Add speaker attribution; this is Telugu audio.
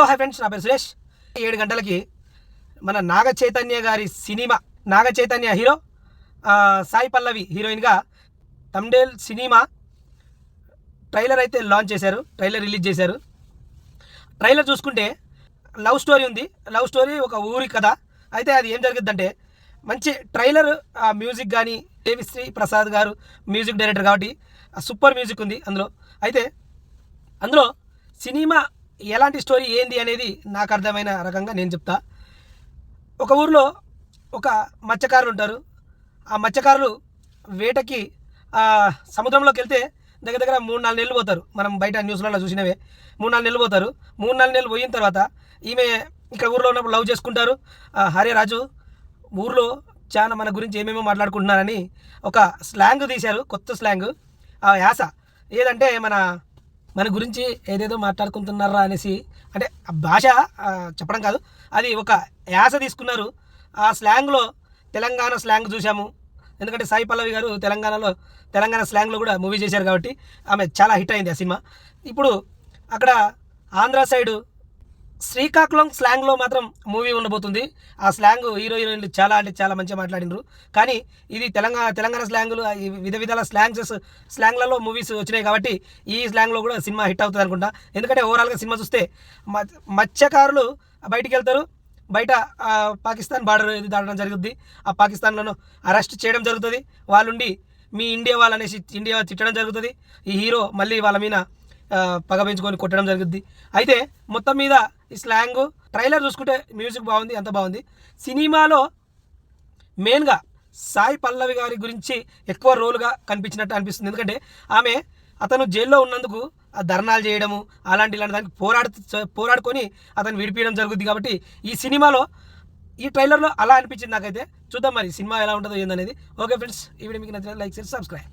Speaker 1: Hello hi friends. నా పేరు సురేష్. ఏడు గంటలకి మన నాగ చైతన్య గారి సినిమా నాగ చైతన్య హీరో సాయి పల్లవి హీరోయిన్గా తమ్డేల్ సినిమా ట్రైలర్ అయితే లాంచ్ చేశారు ట్రైలర్ రిలీజ్ చేశారు. ట్రైలర్ చూసుకుంటే లవ్ స్టోరీ ఉంది. లవ్ స్టోరీ ఒక ఊరి కథ. అయితే అది ఏం జరుగుద్దంటే మంచి ట్రైలర్ మ్యూజిక్ కానీ దేవిశ్రీ ప్రసాద్ గారు మ్యూజిక్ డైరెక్టర్ కాబట్టి సూపర్ మ్యూజిక్ ఉంది అందులో. అయితే అందులో సినిమా ఎలాంటి స్టోరీ ఏంది అనేది నాకు అర్థమైన రకంగా నేను చెప్తా. ఒక ఊర్లో ఒక మత్స్యకారులు ఉంటారు. ఆ మత్స్యకారులు వేటకి సముద్రంలోకి వెళ్తే దగ్గర దగ్గర మూడు నాలుగు నెలలు పోతారు. మనం బయట న్యూస్లలో చూసినవే. మూడు నాలుగు నెలలు పోతారు. మూడు నాలుగు నెలలు పోయిన తర్వాత ఈమె ఇక్కడ ఊర్లో ఉన్నప్పుడు లవ్ చేసుకుంటారు. హరే రాజు ఊర్లో చాలా మన గురించి ఏమేమో మాట్లాడుకుంటున్నారని ఒక స్లాంగ్ తీశారు. కొత్త స్లాంగ్ ఆ యాస. ఏదంటే మన మన గురించి ఏదేదో మాట్లాడుకుంటున్నారా అనేసి అంటే ఆ భాష చెప్పడం కాదు. అది ఒక యాస తీసుకున్నారు. ఆ స్లాంగ్లో తెలంగాణ స్లాంగ్ చూసాము ఎందుకంటే సాయి పల్లవి గారు తెలంగాణలో తెలంగాణ స్లాంగ్లో కూడా మూవీ చేశారు కాబట్టి ఆమె చాలా హిట్ అయింది ఆ సినిమా. ఇప్పుడు అక్కడ ఆంధ్ర సైడు శ్రీకాకుళం స్లాంగ్లో మాత్రం మూవీ ఉండబోతుంది. ఆ స్లాంగ్ హీరో హీరోయిన్లు చాలా అంటే చాలా మంచిగా మాట్లాడినరు. కానీ ఇది తెలంగాణ తెలంగాణ స్లాంగులు విధ విధాల స్లాంగ్స్ స్లాంగ్లలో మూవీస్ వచ్చినాయి కాబట్టి ఈ స్లాంగ్లో కూడా సినిమా హిట్ అవుతుంది అనుకుంటా. ఎందుకంటే ఓవరాల్గా సినిమా చూస్తే మత్స్యకారులు బయటికి వెళ్తారు. బయట పాకిస్తాన్ బార్డర్ ఇది దాటడం జరుగుద్ది. ఆ పాకిస్తాన్లను అరెస్ట్ చేయడం జరుగుతుంది. వాళ్ళుండి మీ ఇండియా వాళ్ళనేసి ఇండియా తిట్టడం జరుగుతుంది. ఈ హీరో మళ్ళీ వాళ్ళ మీద పగ పెంచుకొని కొట్టడం జరుగుద్ది. అయితే మొత్తం మీద ఈ స్లాంగ్ ట్రైలర్ చూసుకుంటే మ్యూజిక్ బాగుంది ఎంత బాగుంది. సినిమాలో మెయిన్గా సాయి పల్లవి గారి గురించి ఎక్కువ రోల్గా కనిపించినట్టు అనిపిస్తుంది. ఎందుకంటే ఆమె అతను జైల్లో ఉన్నందుకు ఆ ధర్నాలు చేయడము అలాంటి ఇలాంటి దానికి పోరాడు పోరాడుకొని అతను విడిపించడం జరుగుద్ది కాబట్టి ఈ సినిమాలో ఈ ట్రైలర్లో అలా అనిపించింది నాకైతే. చూద్దాం మరి సినిమా ఎలా ఉంటుందో ఏందనేది. ఓకే ఫ్రెండ్స్ ఈ వీడియో మీకు నచ్చిన లైక్ చేసి సబ్స్క్రైబ్